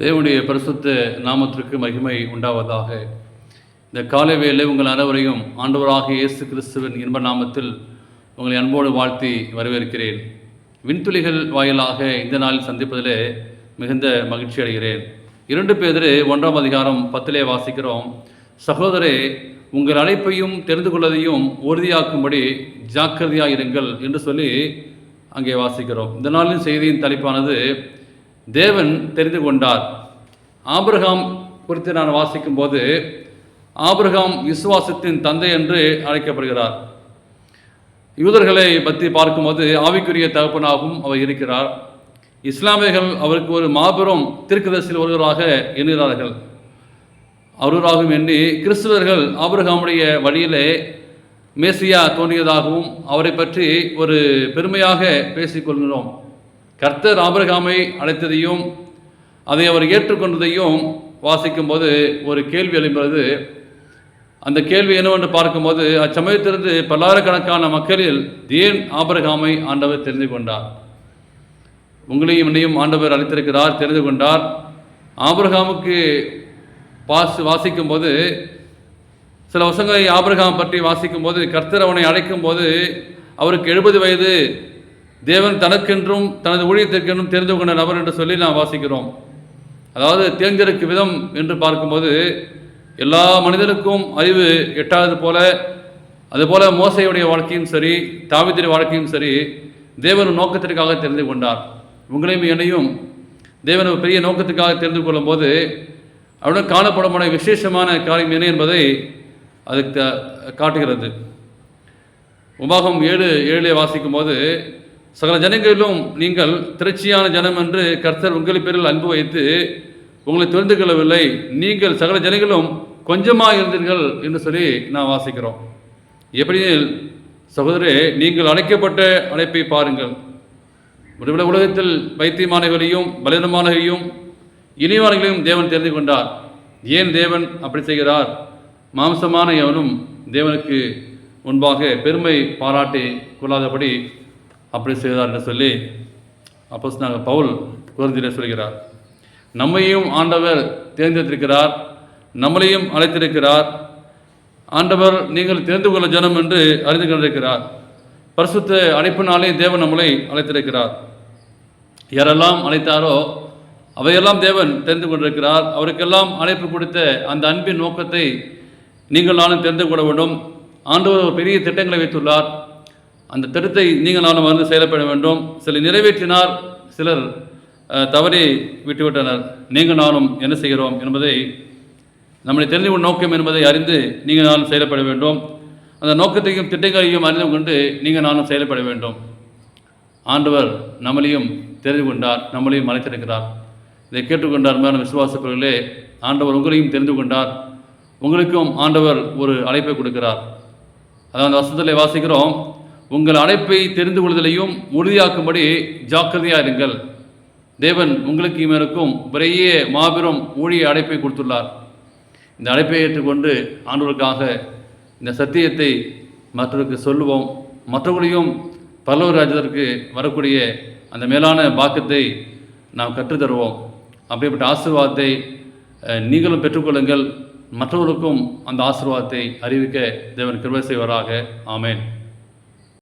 தேவனுடைய பரிசுத்த நாமத்திற்கு மகிமை உண்டாவதாக. இந்த காலை வேலை உங்கள் அனைவரையும் ஆண்டவராக இயேசு கிறிஸ்துவின் இன்ப நாமத்தில் உங்களை அன்போடு வாழ்த்தி வரவேற்கிறேன். விண்துளிகள் வாயிலாக இந்த நாளில் சந்திப்பதிலே மிகுந்த மகிழ்ச்சி அடைகிறேன். இரண்டு பேர் ஒன்றாம் அதிகாரம் பத்திலே வாசிக்கிறோம். சகோதரே உங்கள் அழைப்பையும் தெரிந்து கொள்வதையும் உறுதியாக்கும்படி ஜாக்கிரதையாக இருங்கள் என்று சொல்லி அங்கே வாசிக்கிறோம். இந்த நாளின் செய்தியின் தலைப்பானது தேவன் தெரிந்து கொண்டார். ஆபிரகாம் குறித்து நான் வாசிக்கும் போது ஆபிரகாம் விசுவாசத்தின் தந்தை என்று அழைக்கப்படுகிறார். யூதர்களை பற்றி பார்க்கும்போது ஆவிக்குரிய தகப்பனாகவும் அவர் இருக்கிறார். இஸ்லாமியர்கள் அவருக்கு ஒரு மாபெரும் திருக்கதர்சியில் ஒருவராக எண்ணுகிறார்கள். அவராகவும் எண்ணி கிறிஸ்துவர்கள் ஆபிரகாமுடைய வழியிலே மேசியா தோன்றியதாகவும் அவரை பற்றி ஒரு பெருமையாக பேசிக்கொள்கிறோம். கர்த்தர் ஆபிரகாமை அழைத்ததையும் அதை அவர் ஏற்றுக்கொண்டதையும் வாசிக்கும்போது ஒரு கேள்வி எழும்புகிறது. அந்த கேள்வி என்னவென்று பார்க்கும்போது அச்சமயத்திலிருந்து பல்லாயிரக்கணக்கான மக்களில் ஏன் ஆபரகாமை ஆண்டவர் தெரிந்து கொண்டார்? உங்களையும் என்னையும் ஆண்டவர் அழைத்திருக்கிறார் தெரிந்து கொண்டார். ஆபரகாமுக்கு வாசி வாசிக்கும்போது சில வசங்களை ஆபிரகாம் பற்றி வாசிக்கும்போது கர்த்தர் அவனை அழைக்கும் போது அவருக்கு எழுபது வயது தேவன் தனக்கென்றும் தனது ஊழியத்திற்கென்றும் தெரிந்து கொண்ட நபர் என்று சொல்லி நாம் வாசிக்கிறோம். அதாவது தேர்ந்தெடுக்கும் விதம் என்று பார்க்கும்போது எல்லா மனிதருக்கும் அறிவு எட்டாவது போல அதுபோல மோசையுடைய வாழ்க்கையும் சரி தாவித்திரி வாழ்க்கையும் சரி தேவன் நோக்கத்திற்காக தெரிந்து கொண்டார். உங்களையும் என்னையும் தேவன் பெரிய நோக்கத்துக்காக தெரிந்து கொள்ளும்போது அவருடன் காணப்படமான விசேஷமான காரியம் என்ன என்பதை அது த- காட்டுகிறது. உபாகம் ஏழு ஏழிலே வாசிக்கும் போது சகல ஜனங்களிலும் நீங்கள் திரட்சியான ஜனம் என்று கர்த்தர் உங்கள் பேரில் அன்பு வைத்து உங்களை தெரிந்து கொள்ளவில்லை. நீங்கள் சகல ஜனங்களும் கொஞ்சமாக இருந்தீர்கள் என்று சொல்லி நான் வாசிக்கிறோம். எப்படியில் சகோதரே நீங்கள் அழைக்கப்பட்ட அழைப்பை பாருங்கள். ஒருவேளை உலகத்தில் வைத்தியமானவர்களையும் பலனமானவரையும் இனிவானங்களையும் தேவன் தெரிந்து கொண்டார். ஏன் தேவன் அப்படி செய்கிறார்? மாம்சமான எவனும் தேவனுக்கு முன்பாக பெருமை பாராட்டி கொள்ளாதபடி அப்படி செய்தார் என்று சொல்லி அப்போ நாங்கள் பவுல் குருந்திலே சொல்கிறார். நம்மையும் ஆண்டவர் தேர்ந்தெடுத்திருக்கிறார் நம்மளையும் அழைத்திருக்கிறார். ஆண்டவர் நீங்கள் தெரிந்து கொள்ள ஜனம் என்று அறிந்து கொண்டிருக்கிறார். பரிசுத்த அழைப்பினாலே தேவன் நம்மளை அழைத்திருக்கிறார். யாரெல்லாம் அழைத்தாரோ அவையெல்லாம் தேவன் தெரிந்து கொண்டிருக்கிறார். அவருக்கெல்லாம் அழைப்பு கொடுத்த அந்த அன்பின் நோக்கத்தை நீங்கள் நானும் தெரிந்து கொள்ள வேண்டும். ஆண்டவர் ஒரு பெரிய திட்டங்களை வைத்துள்ளார். அந்த திட்டத்தை நீங்கள் நானும் வந்து செயல்பட வேண்டும். சிலர் நிறைவேற்றினார் சிலர் தவறி விட்டுவிட்டனர். நீங்கள் நானும் என்ன செய்கிறோம் என்பதை நம்முடைய தெரிந்து நோக்கம் என்பதை அறிந்து நீங்கள் நானும் செயல்பட வேண்டும். அந்த நோக்கத்தையும் திட்டங்களையும் அறிந்து கொண்டு நீங்கள் நானும் செயல்பட வேண்டும். ஆண்டவர் நம்மளையும் தெரிந்து கொண்டார் நம்மளையும் அழைத்திருக்கிறார் இதை கேட்டுக்கொண்டார் மேலும் விசுவாசப்பவர்களே ஆண்டவர் உங்களையும் தெரிந்து கொண்டார். உங்களுக்கும் ஆண்டவர் ஒரு அழைப்பை கொடுக்கிறார். அதாவது அந்த வசனத்திலே வாசிக்கிறோம். உங்கள் அழைப்பை தெரிந்து கொள்வதிலையும் உறுதியாக்கும்படி ஜாக்கிரதையாக இருங்கள். தேவன் உங்களுக்கு இவருக்கும் பெரிய மாபெரும் ஊழிய அழைப்பை கொடுத்துள்ளார். இந்த அழைப்பை ஏற்றுக்கொண்டு ஆண்டவருக்காக இந்த சத்தியத்தை மற்றவருக்கு சொல்லுவோம். மற்றவர்களையும் பல்லவர் ராஜ்யத்திற்கு வரக்கூடிய அந்த மேலான பாக்கத்தை நாம் கற்றுத்தருவோம். அப்படிப்பட்ட ஆசீர்வாதத்தை நீங்களும் பெற்றுக்கொள்ளுங்கள். மற்றவர்களுக்கும் அந்த ஆசீர்வாதத்தை அறிவிக்க தேவன் கிருபை செய்வராக. ஆமேன்.